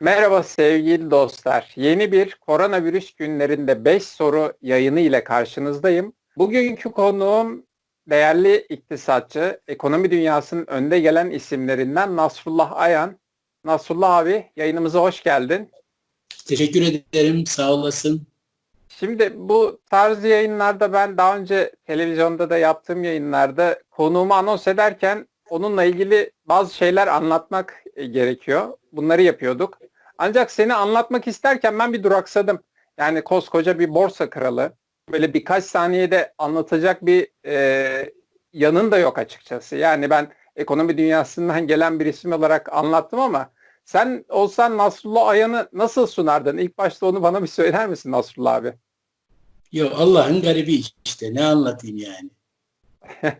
Merhaba sevgili dostlar. Yeni bir koronavirüs günlerinde 5 soru yayını ile karşınızdayım. Bugünkü konuğum değerli iktisatçı, ekonomi dünyasının önde gelen isimlerinden Nasrullah Ayan. Nasrullah abi yayınımıza hoş geldin. Teşekkür ederim. Sağ olasın. Şimdi bu tarz yayınlarda ben daha önce televizyonda da yaptığım yayınlarda konuğumu anons ederken onunla ilgili bazı şeyler anlatmak e, gerekiyor. Bunları yapıyorduk. Ancak seni anlatmak isterken ben bir duraksadım. Yani koskoca bir borsa kralı. Böyle birkaç saniyede anlatacak bir e, yanın da yok açıkçası. Yani ben ekonomi dünyasından gelen bir isim olarak anlattım ama sen olsan Nasrullah Ayan'ı nasıl sunardın? İlk başta onu bana bir söyler misin Nasrullah abi? Yo Allah'ın garibi işte. Ne anlatayım yani.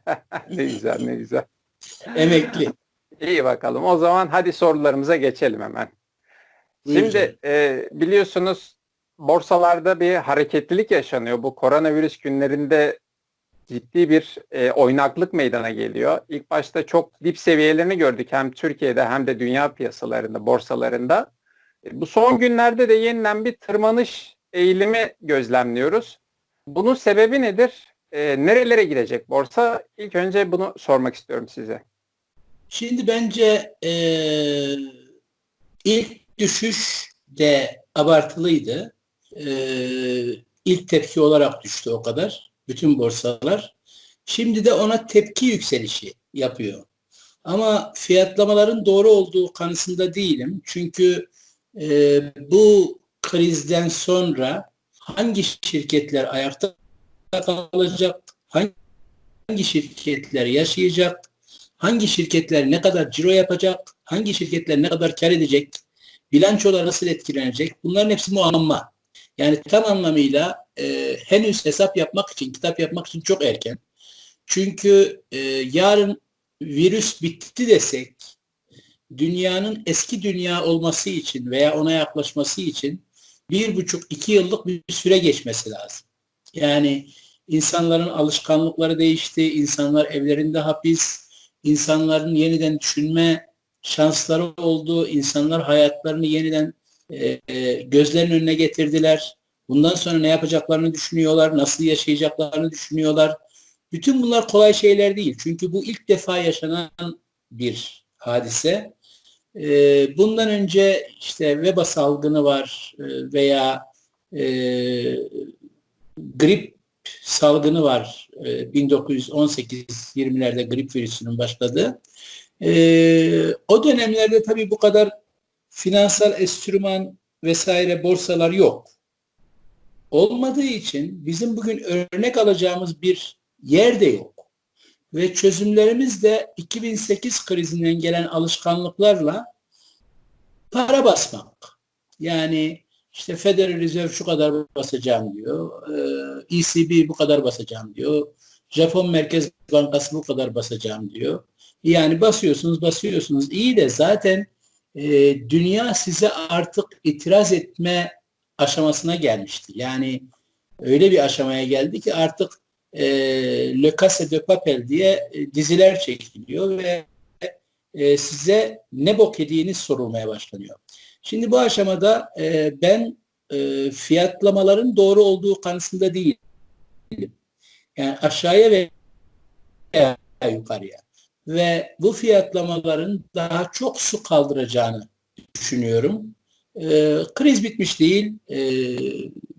ne güzel ne güzel. Emekli. İyi bakalım. O zaman hadi sorularımıza geçelim hemen. Şimdi e, biliyorsunuz borsalarda bir hareketlilik yaşanıyor. Bu koronavirüs günlerinde ciddi bir e, oynaklık meydana geliyor. İlk başta çok dip seviyelerini gördük hem Türkiye'de hem de dünya piyasalarında, borsalarında. E, bu son günlerde de yeniden bir tırmanış eğilimi gözlemliyoruz. Bunun sebebi nedir? E, nerelere gidecek borsa? İlk önce bunu sormak istiyorum size. Şimdi bence eee, ilk düşüş de abartılıydı. Eee ilk tepki olarak düştü o kadar. Bütün borsalar. Şimdi de ona tepki yükselişi yapıyor. Ama fiyatlamaların doğru olduğu kanısında değilim. Çünkü eee, bu krizden sonra hangi şirketler ayakta kalacak, hangi şirketler yaşayacak, hangi şirketler ne kadar ciro yapacak, hangi şirketler ne kadar kar edecek, bilançolar nasıl etkilenecek bunların hepsi muamma. Yani tam anlamıyla e, henüz hesap yapmak için, kitap yapmak için çok erken. Çünkü e, yarın virüs bitti desek dünyanın eski dünya olması için veya ona yaklaşması için bir buçuk iki yıllık bir süre geçmesi lazım. Yani insanların alışkanlıkları değişti, insanlar evlerinde hapis, insanların yeniden düşünme şansları oldu, insanlar hayatlarını yeniden e, e, gözlerinin önüne getirdiler. Bundan sonra ne yapacaklarını düşünüyorlar, nasıl yaşayacaklarını düşünüyorlar. Bütün bunlar kolay şeyler değil. Çünkü bu ilk defa yaşanan bir hadise. E, bundan önce işte veba salgını var e, veya e, grip salgını var. E, 1918-20'lerde grip virüsünün başladığı. E, o dönemlerde tabii bu kadar finansal enstrüman vesaire borsalar yok. Olmadığı için bizim bugün örnek alacağımız bir yer de yok. Ve çözümlerimiz de 2008 krizinden gelen alışkanlıklarla para basmak. Yani işte Federal Reserve şu kadar basacağım diyor. Ee, ECB bu kadar basacağım diyor. Japon Merkez Bankası bu kadar basacağım diyor. Yani basıyorsunuz basıyorsunuz. İyi de zaten e, dünya size artık itiraz etme aşamasına gelmişti. Yani öyle bir aşamaya geldi ki artık e, Le Casa de Papel diye e, diziler çekiliyor ve e, size ne bok yediğiniz sorulmaya başlanıyor. Şimdi bu aşamada e, ben e, fiyatlamaların doğru olduğu kanısında değilim. Yani aşağıya ve yukarıya. Ve bu fiyatlamaların daha çok su kaldıracağını düşünüyorum. E, kriz bitmiş değil, e,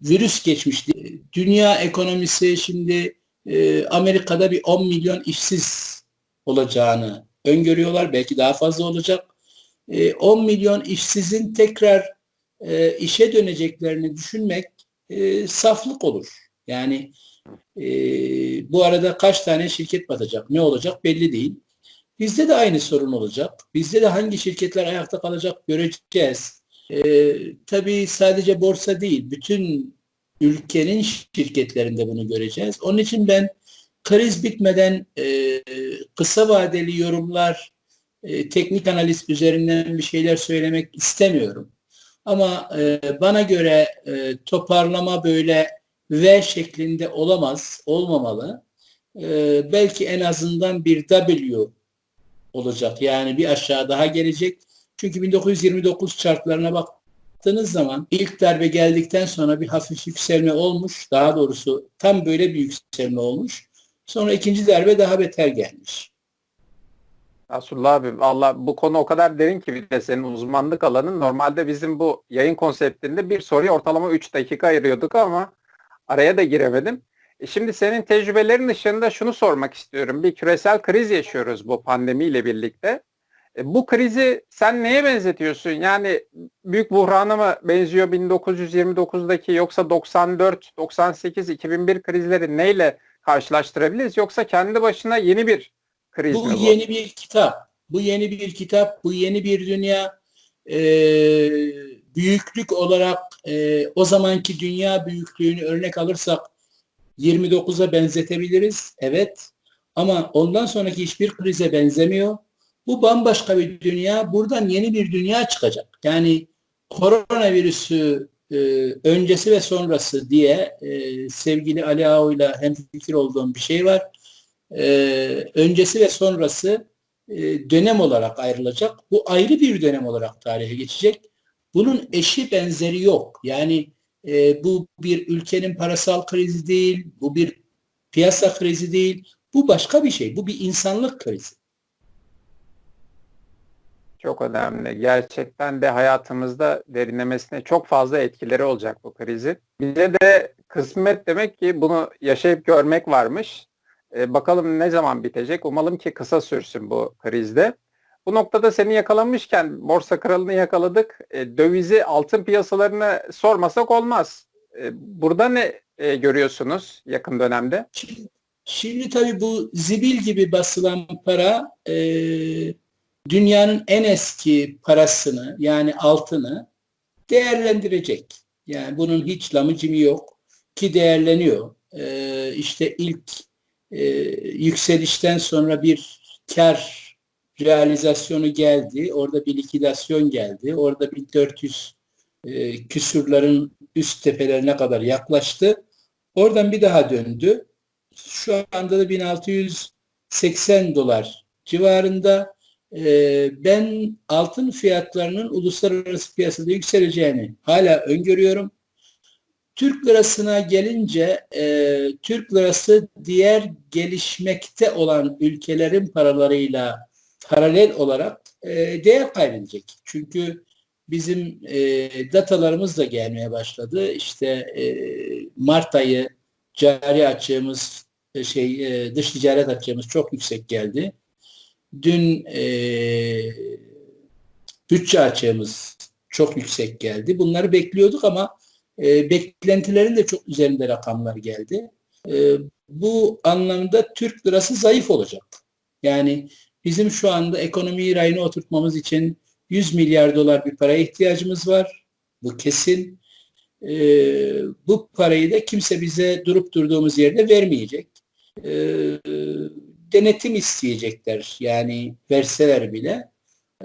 virüs geçmiş değil. Dünya ekonomisi şimdi e, Amerika'da bir 10 milyon işsiz olacağını öngörüyorlar. Belki daha fazla olacak. 10 milyon işsizin tekrar e, işe döneceklerini düşünmek e, saflık olur. Yani e, bu arada kaç tane şirket batacak, ne olacak belli değil. Bizde de aynı sorun olacak. Bizde de hangi şirketler ayakta kalacak göreceğiz. E, tabii sadece borsa değil, bütün ülkenin şirketlerinde bunu göreceğiz. Onun için ben kriz bitmeden e, kısa vadeli yorumlar, e, teknik analiz üzerinden bir şeyler söylemek istemiyorum. Ama e, bana göre e, toparlama böyle V şeklinde olamaz, olmamalı. E, belki en azından bir W olacak. Yani bir aşağı daha gelecek. Çünkü 1929 şartlarına baktığınız zaman ilk darbe geldikten sonra bir hafif yükselme olmuş. Daha doğrusu tam böyle bir yükselme olmuş. Sonra ikinci darbe daha beter gelmiş. Resulullah abi valla bu konu o kadar derin ki bir de senin uzmanlık alanın. Normalde bizim bu yayın konseptinde bir soruya ortalama 3 dakika ayırıyorduk ama araya da giremedim. E şimdi senin tecrübelerin ışığında şunu sormak istiyorum. Bir küresel kriz yaşıyoruz bu pandemiyle birlikte. E bu krizi sen neye benzetiyorsun? Yani büyük buhrana mı benziyor 1929'daki yoksa 94, 98, 2001 krizleri neyle karşılaştırabiliriz? Yoksa kendi başına yeni bir kriz Bu mi bu? yeni bir kitap. Bu yeni bir kitap. Bu yeni bir dünya. Ee, büyüklük olarak e, o zamanki dünya büyüklüğünü örnek alırsak 29'a benzetebiliriz. Evet. Ama ondan sonraki hiçbir krize benzemiyor. Bu bambaşka bir dünya. Buradan yeni bir dünya çıkacak. Yani koronavirüsü e, öncesi ve sonrası diye e, sevgili Ali Ağo'yla hemfikir olduğum bir şey var. E, öncesi ve sonrası e, dönem olarak ayrılacak. Bu ayrı bir dönem olarak tarihe geçecek. Bunun eşi benzeri yok. Yani e, bu bir ülkenin parasal krizi değil, bu bir piyasa krizi değil. Bu başka bir şey. Bu bir insanlık krizi. Çok önemli. Gerçekten de hayatımızda derinlemesine çok fazla etkileri olacak bu krizin. Bize de kısmet demek ki bunu yaşayıp görmek varmış. Ee, bakalım ne zaman bitecek? Umalım ki kısa sürsün bu krizde. Bu noktada seni yakalamışken borsa kralını yakaladık. E, dövizi altın piyasalarını sormasak olmaz. E, burada ne e, görüyorsunuz yakın dönemde? Şimdi, şimdi tabii bu zibil gibi basılan para e, dünyanın en eski parasını yani altını değerlendirecek. Yani bunun hiç lamıcımı yok ki değerleniyor. E, işte ilk e, yükselişten sonra bir kar realizasyonu geldi. Orada bir likidasyon geldi. Orada bir 400 e, küsurların üst tepelerine kadar yaklaştı. Oradan bir daha döndü. Şu anda da 1680 dolar civarında. E, ben altın fiyatlarının uluslararası piyasada yükseleceğini hala öngörüyorum. Türk lirasına gelince e, Türk lirası diğer gelişmekte olan ülkelerin paralarıyla paralel olarak e, değer kaybedecek. Çünkü bizim e, datalarımız da gelmeye başladı. İşte e, Mart ayı cari açığımız şey dış ticaret açığımız çok yüksek geldi. Dün e, bütçe açığımız çok yüksek geldi. Bunları bekliyorduk ama e, beklentilerin de çok üzerinde rakamlar geldi. E, bu anlamda Türk lirası zayıf olacak. Yani bizim şu anda ekonomiyi rayına oturtmamız için 100 milyar dolar bir paraya ihtiyacımız var. Bu kesin. E, bu parayı da kimse bize durup durduğumuz yerde vermeyecek. E, denetim isteyecekler. Yani verseler bile.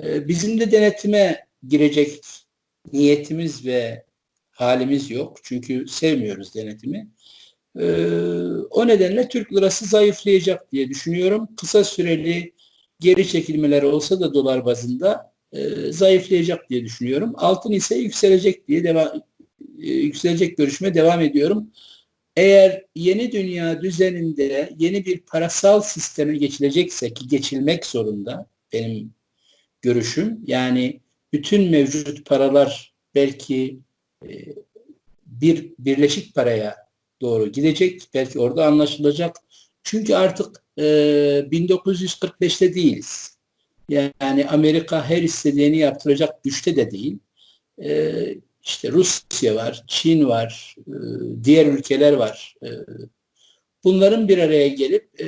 E, bizim de denetime girecek niyetimiz ve halimiz yok. Çünkü sevmiyoruz denetimi. Ee, o nedenle Türk lirası zayıflayacak diye düşünüyorum. Kısa süreli geri çekilmeler olsa da dolar bazında e, zayıflayacak diye düşünüyorum. Altın ise yükselecek diye devam e, yükselecek görüşme devam ediyorum. Eğer yeni dünya düzeninde yeni bir parasal sisteme geçilecekse ki geçilmek zorunda benim görüşüm yani bütün mevcut paralar belki bir birleşik paraya doğru gidecek. Belki orada anlaşılacak. Çünkü artık e, 1945'te değiliz. Yani Amerika her istediğini yaptıracak güçte de değil. E, işte Rusya var, Çin var, e, diğer ülkeler var. E, bunların bir araya gelip e,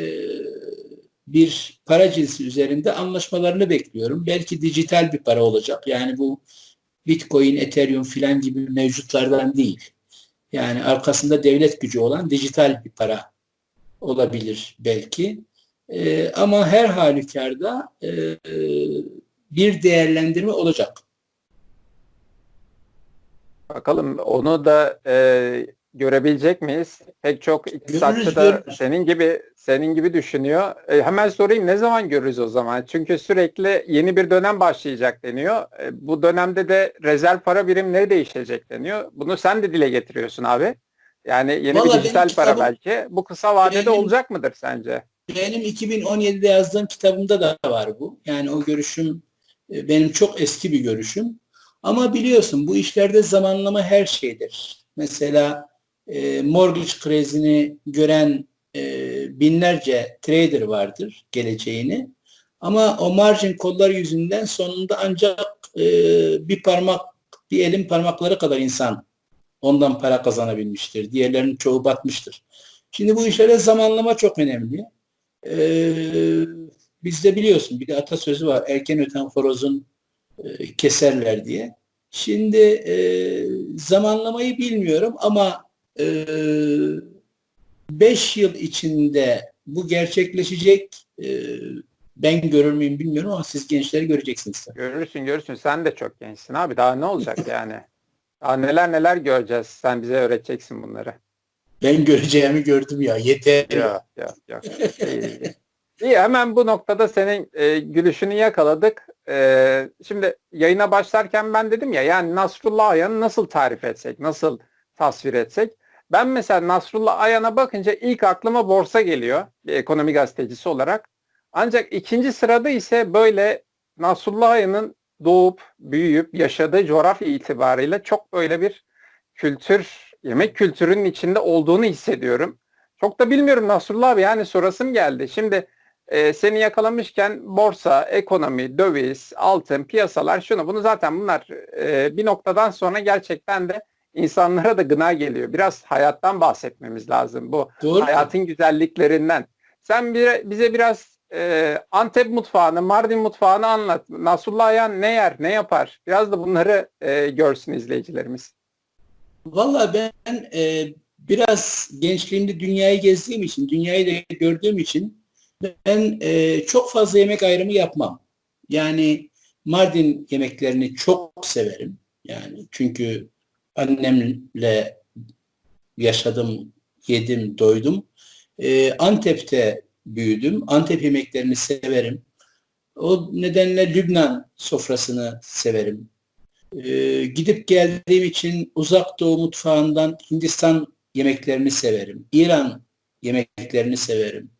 bir para cinsi üzerinde anlaşmalarını bekliyorum. Belki dijital bir para olacak. Yani bu Bitcoin, Ethereum filan gibi mevcutlardan değil. Yani arkasında devlet gücü olan dijital bir para olabilir belki. E, ama her halükarda e, bir değerlendirme olacak. Bakalım onu da e, görebilecek miyiz? Pek çok iktisatçı da görürüz. senin gibi senin gibi düşünüyor. E, hemen sorayım ne zaman görürüz o zaman? Çünkü sürekli yeni bir dönem başlayacak deniyor. E, bu dönemde de rezerv para birimleri değişecek deniyor. Bunu sen de dile getiriyorsun abi. Yani yeni Vallahi bir dijital para kitabım- belki. Bu kısa vadede Benim- olacak mıdır sence? Benim 2017'de yazdığım kitabımda da var bu. Yani o görüşüm e, benim çok eski bir görüşüm. Ama biliyorsun bu işlerde zamanlama her şeydir. Mesela e, mortgage krizini gören e, binlerce trader vardır geleceğini. Ama o margin kollar yüzünden sonunda ancak e, bir parmak, bir elin parmakları kadar insan ondan para kazanabilmiştir. Diğerlerinin çoğu batmıştır. Şimdi bu işlere zamanlama çok önemli. Ee, bizde biliyorsun bir de atasözü var. Erken öten horozun e, keserler diye. Şimdi e, zamanlamayı bilmiyorum ama 5 yıl içinde bu gerçekleşecek e, ben görür müyüm bilmiyorum ama siz gençleri göreceksiniz. Görürsün görürsün. Sen de çok gençsin abi. Daha ne olacak yani? Daha neler neler göreceğiz. Sen bize öğreteceksin bunları. Ben göreceğimi gördüm ya yeter. Yok yok. İyi, iyi. İyi hemen bu noktada senin e, gülüşünü yakaladık. E, şimdi yayına başlarken ben dedim ya yani Nasrullah Ayan'ı nasıl tarif etsek, nasıl tasvir etsek. Ben mesela Nasrullah Ayan'a bakınca ilk aklıma borsa geliyor bir ekonomi gazetecisi olarak. Ancak ikinci sırada ise böyle Nasrullah Ayan'ın doğup, büyüyüp, yaşadığı coğrafya itibariyle çok böyle bir kültür, yemek kültürünün içinde olduğunu hissediyorum. Çok da bilmiyorum Nasrullah abi yani sorasım geldi. Şimdi e, seni yakalamışken borsa, ekonomi, döviz, altın, piyasalar şunu bunu zaten bunlar e, bir noktadan sonra gerçekten de insanlara da gına geliyor. Biraz hayattan bahsetmemiz lazım bu Doğru. hayatın güzelliklerinden. Sen bir, bize biraz e, Antep mutfağını, Mardin mutfağını anlat. Nasrullah Ayan ne yer, ne yapar? Biraz da bunları e, görsün izleyicilerimiz. Valla ben e, biraz gençliğimde dünyayı gezdiğim için, dünyayı da gördüğüm için ben e, çok fazla yemek ayrımı yapmam. Yani Mardin yemeklerini çok severim. Yani çünkü annemle yaşadım, yedim, doydum. E, Antep'te büyüdüm. Antep yemeklerini severim. O nedenle Lübnan sofrasını severim. Ee, gidip geldiğim için uzak doğu mutfağından Hindistan yemeklerini severim. İran yemeklerini severim.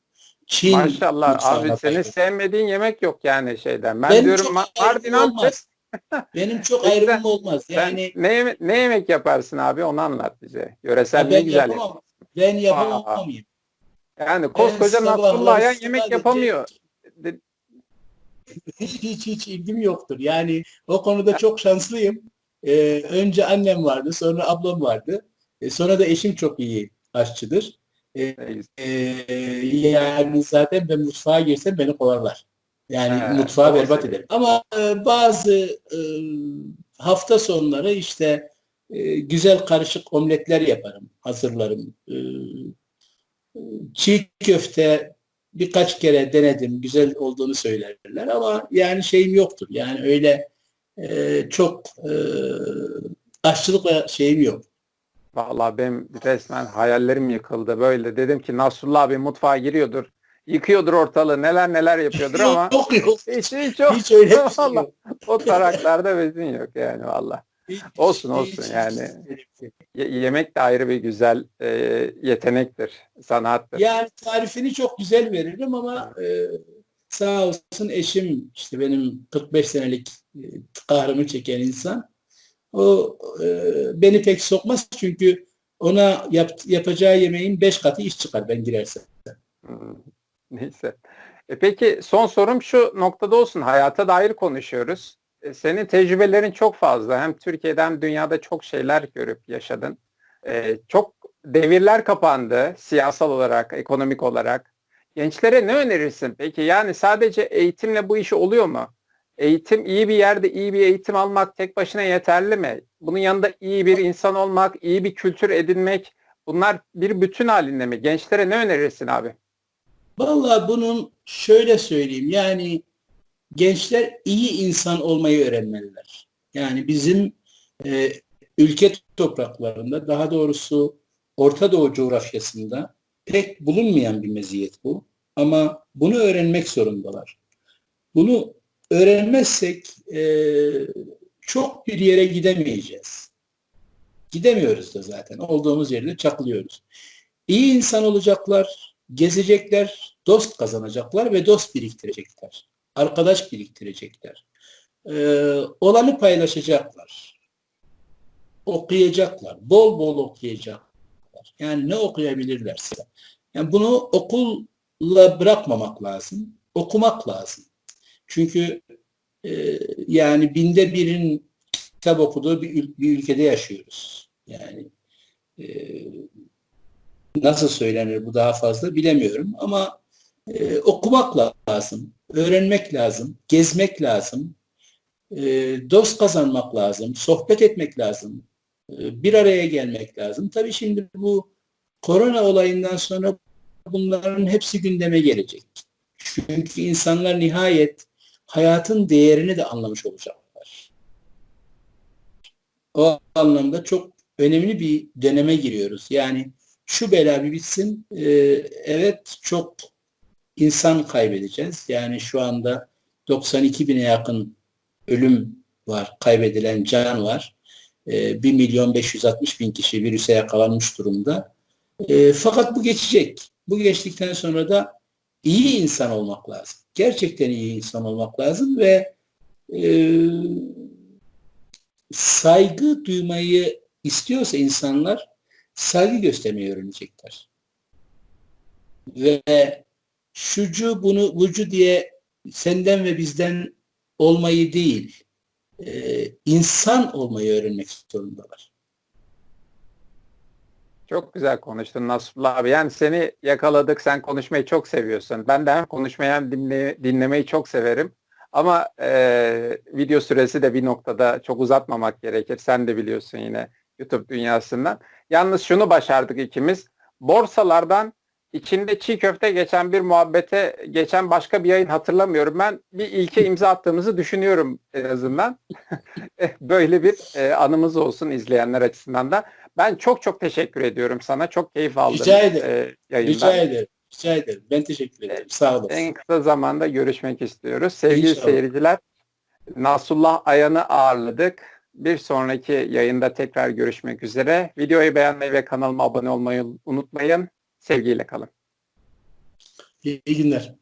Çin Maşallah abi senin sevmediğin yemek yok yani şeyden. Ben Benim diyorum Mardin Antep. Benim çok ayrımım olmaz. Yani ne, ne yemek yaparsın abi onu anlat bize. Yöresel ne güzel. yapamam. Ben yapamam. Aa. Yani koskoca sabahları Nasrullah Ayan yemek yapamıyor. De- hiç, hiç hiç ilgim yoktur. Yani o konuda çok şanslıyım. Ee, önce annem vardı, sonra ablam vardı. E, sonra da eşim çok iyi aşçıdır. güzel. Ee, yani zaten ben mutfağa girsem beni kovarlar. Yani He, mutfağı doğru berbat ederim. Ama e, bazı e, hafta sonları işte e, güzel karışık omletler yaparım, hazırlarım. E, çiğ köfte birkaç kere denedim, güzel olduğunu söylerler ama yani şeyim yoktur. Yani öyle e, çok e, aşçılıkla şeyim yok. Vallahi benim resmen hayallerim yıkıldı. Böyle dedim ki Nasrullah abi mutfağa giriyordur. Yıkıyordur ortalığı neler neler yapıyordur ama yok yok. hiç, hiç, yok. Hiç öyle şey Vallahi yok. O taraklarda bezin yok yani valla. Olsun, olsun yani. yemek de ayrı bir güzel e, yetenektir, sanattır. Yani tarifini çok güzel veririm ama e, sağ olsun eşim işte benim 45 senelik e, kahrımı çeken insan. O e, beni pek sokmaz çünkü ona yap- yapacağı yemeğin 5 katı iş çıkar ben girersem. Hmm, Neyse. E peki son sorum şu noktada olsun. Hayata dair konuşuyoruz. E, senin tecrübelerin çok fazla. Hem Türkiye'de hem dünyada çok şeyler görüp yaşadın. E, çok devirler kapandı siyasal olarak, ekonomik olarak. Gençlere ne önerirsin peki? Yani sadece eğitimle bu iş oluyor mu? Eğitim iyi bir yerde iyi bir eğitim almak tek başına yeterli mi? Bunun yanında iyi bir insan olmak, iyi bir kültür edinmek bunlar bir bütün halinde mi? Gençlere ne önerirsin abi? Vallahi bunun şöyle söyleyeyim yani gençler iyi insan olmayı öğrenmeliler. Yani bizim e, ülke topraklarında daha doğrusu Orta Doğu coğrafyasında pek bulunmayan bir meziyet bu. Ama bunu öğrenmek zorundalar. Bunu öğrenmezsek e, çok bir yere gidemeyeceğiz. Gidemiyoruz da zaten. Olduğumuz yerde çakılıyoruz. İyi insan olacaklar, gezecekler, dost kazanacaklar ve dost biriktirecekler. Arkadaş biriktirecekler. Ee, olanı paylaşacaklar. Okuyacaklar. Bol bol okuyacaklar. Yani ne okuyabilirlerse. Yani bunu okulla bırakmamak lazım. Okumak lazım. Çünkü e, yani binde birin kitap okuduğu bir, bir ülkede yaşıyoruz. Yani e, nasıl söylenir bu daha fazla bilemiyorum ama e, okumak lazım, öğrenmek lazım, gezmek lazım, e, dost kazanmak lazım, sohbet etmek lazım, e, bir araya gelmek lazım. Tabii şimdi bu korona olayından sonra bunların hepsi gündeme gelecek. Çünkü insanlar nihayet hayatın değerini de anlamış olacaklar. O anlamda çok önemli bir döneme giriyoruz. Yani şu bela bir bitsin. Ee, evet çok insan kaybedeceğiz. Yani şu anda 92 bine yakın ölüm var, kaybedilen can var. Ee, 1 milyon 560 bin kişi virüse yakalanmış durumda. Ee, fakat bu geçecek. Bu geçtikten sonra da iyi insan olmak lazım. Gerçekten iyi insan olmak lazım ve e, saygı duymayı istiyorsa insanlar saygı göstermeyi öğrenecekler. Ve şucu bunu bucu diye senden ve bizden olmayı değil, e, insan olmayı öğrenmek zorundalar. Çok güzel konuştun Nasrullah abi. Yani seni yakaladık. Sen konuşmayı çok seviyorsun. Ben de hem konuşmayı hem dinle, dinlemeyi çok severim. Ama e, video süresi de bir noktada çok uzatmamak gerekir. Sen de biliyorsun yine YouTube dünyasından. Yalnız şunu başardık ikimiz. Borsalardan içinde çiğ köfte geçen bir muhabbete geçen başka bir yayın hatırlamıyorum. Ben bir ilke imza attığımızı düşünüyorum en azından. Böyle bir e, anımız olsun izleyenler açısından da. Ben çok çok teşekkür ediyorum sana. Çok keyif aldım. Rica ederim. e, yayından. Rica ederim. Rica ederim. Ben teşekkür ederim. Sağ olasın. En kısa zamanda görüşmek istiyoruz. Sevgili İnşallah. seyirciler, Nasrullah Ayan'ı ağırladık. Bir sonraki yayında tekrar görüşmek üzere. Videoyu beğenmeyi ve kanalıma abone olmayı unutmayın. Sevgiyle kalın. İyi günler.